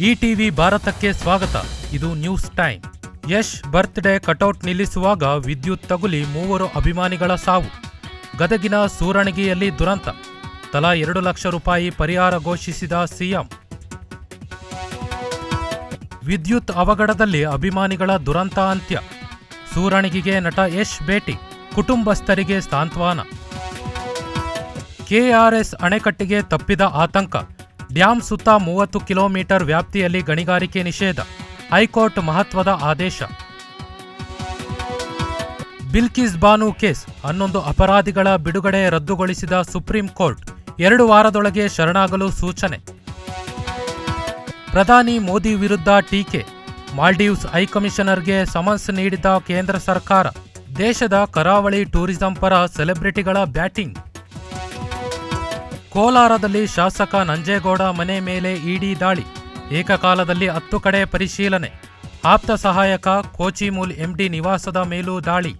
ಈ ಟಿವಿ ಭಾರತಕ್ಕೆ ಸ್ವಾಗತ. ಇದು news time. Yash birthday cutout ನಿಲ್ಲಿಸುವಾಗ ವಿದ್ಯುತ್ ತಗುಲಿ ಮೂವರು ಅಭಿಮಾನಿಗಳ ಸಾವು. ಗದಗಿನ ಸೂರಣಗಿಯಲ್ಲಿ ದುರಂತ. ತಲಾ ಎರಡು ಲಕ್ಷ ರೂಪಾಯಿ ಪರಿಹಾರ ಘೋಷಿಸಿದ ಸಿಎಂ. ವಿದ್ಯುತ್ ಅವಘಡದಲ್ಲಿ ಅಭಿಮಾನಿಗಳ ದುರಂತ ಅಂತ್ಯ. ಸೂರಣಗಿಗೆ ನಟ ಯಶ್ ಭೇಟಿ. ಕುಟುಂಬಸ್ಥರಿಗೆ ಸಾಂತ್ವನ. ಕೆಆರ್ಎಸ್ ಅಣೆಕಟ್ಟಿಗೆ ತಪ್ಪಿದ ಆತಂಕ. ಡ್ಯಾಂ ಸುತ್ತ ಮೂವತ್ತು ಕಿಲೋಮೀಟರ್ ವ್ಯಾಪ್ತಿಯಲ್ಲಿ ಗಣಿಗಾರಿಕೆ ನಿಷೇಧ. ಹೈಕೋರ್ಟ್ ಮಹತ್ವದ ಆದೇಶ. ಬಿಲ್ಕಿಸ್ ಬಾನು ಕೇಸ್, ಹನ್ನೊಂದು ಅಪರಾಧಿಗಳ ಬಿಡುಗಡೆ ರದ್ದುಗೊಳಿಸಿದ ಸುಪ್ರೀಂ ಕೋರ್ಟ್, ಎರಡು ವಾರದೊಳಗೆ ಶರಣಾಗಲು ಸೂಚನೆ. ಪ್ರಧಾನಿ ಮೋದಿ ವಿರುದ್ಧ ಟೀಕೆ. ಮಾಲ್ಡೀವ್ಸ್ ಹೈಕಮಿಷನರ್ಗೆ ಸಮನ್ಸ್ ನೀಡಿದ ಕೇಂದ್ರ ಸರ್ಕಾರ. ದೇಶದ ಕರಾವಳಿ ಟೂರಿಸಂ ಪರ ಸೆಲೆಬ್ರಿಟಿಗಳ ಬ್ಯಾಟಿಂಗ್. ಕೋಲಾರದಲ್ಲಿ ಶಾಸಕ ನಂಜೇಗೌಡ ಮನೆ ಮೇಲೆ ಇಡಿ ದಾಳಿ. ಏಕಕಾಲದಲ್ಲಿ ಹತ್ತು ಕಡೆ ಪರಿಶೀಲನೆ. ಆಪ್ತ ಸಹಾಯಕ ಕೋಚಿಮೂಲ್ ಎಂಡಿ ನಿವಾಸದ ಮೇಲೂ ದಾಳಿ.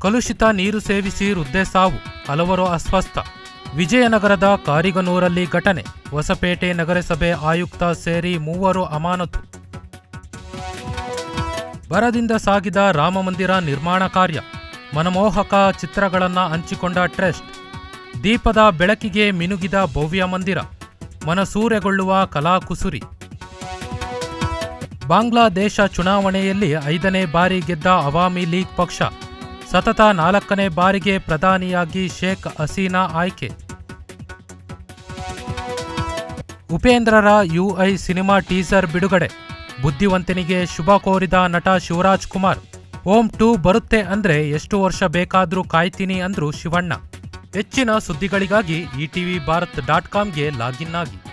ಕಲುಷಿತ ನೀರು ಸೇವಿಸಿ ವೃದ್ಧೆ ಸಾವು. ಹಲವರು ಅಸ್ವಸ್ಥ. ವಿಜಯನಗರದ ಕಾರಿಗನೂರಲ್ಲಿ ಘಟನೆ. ಹೊಸಪೇಟೆ ನಗರಸಭೆ ಆಯುಕ್ತ ಸೇರಿ ಮೂವರು ಅಮಾನತು. ಬರದಿಂದ ಸಾಗಿದ ರಾಮಮಂದಿರ ನಿರ್ಮಾಣ ಕಾರ್ಯ. ಮನಮೋಹಕ ಚಿತ್ರಗಳನ್ನು ಹಂಚಿಕೊಂಡ ಟ್ರಸ್ಟ್. ದೀಪದ ಬೆಳಕಿಗೆ ಮಿನುಗಿದ ಭವ್ಯ ಮಂದಿರ, ಮನಸೂರೆಗೊಳ್ಳುವ ಕಲಾಕುಸುರಿ. ಬಾಂಗ್ಲಾದೇಶ ಚುನಾವಣೆಯಲ್ಲಿ ಐದನೇ ಬಾರಿ ಗೆದ್ದ ಅವಾಮಿ ಲೀಗ್ ಪಕ್ಷ, ಸತತ ನಾಲ್ಕನೇ ಬಾರಿಗೆ ಪ್ರಧಾನಿಯಾಗಿ ಶೇಖ್ ಹಸೀನಾ ಆಯ್ಕೆ. ಉಪೇಂದ್ರರ ಯುಐ ಸಿನಿಮಾ ಟೀಸರ್ ಬಿಡುಗಡೆ, ಬುದ್ಧಿವಂತನಿಗೆ ಶುಭ ಕೋರಿದ ನಟ ಶಿವರಾಜ್ ಕುಮಾರ್, ಓಂ ಟೂ ಬರುತ್ತೆ ಅಂದ್ರೆ ಎಷ್ಟು ವರ್ಷ ಬೇಕಾದರೂ ಕಾಯ್ತೀನಿ ಅಂದ್ರು ಶಿವಣ್ಣ. ಹೆಚ್ಚಿನ ಸುದ್ದಿಗಳಿಗಾಗಿ ಇ ಟಿವಿ ಭಾರತ್ ಡಾಟ್ ಕಾಮ್ಗೆ ಲಾಗಿನ್ ಆಗಿ.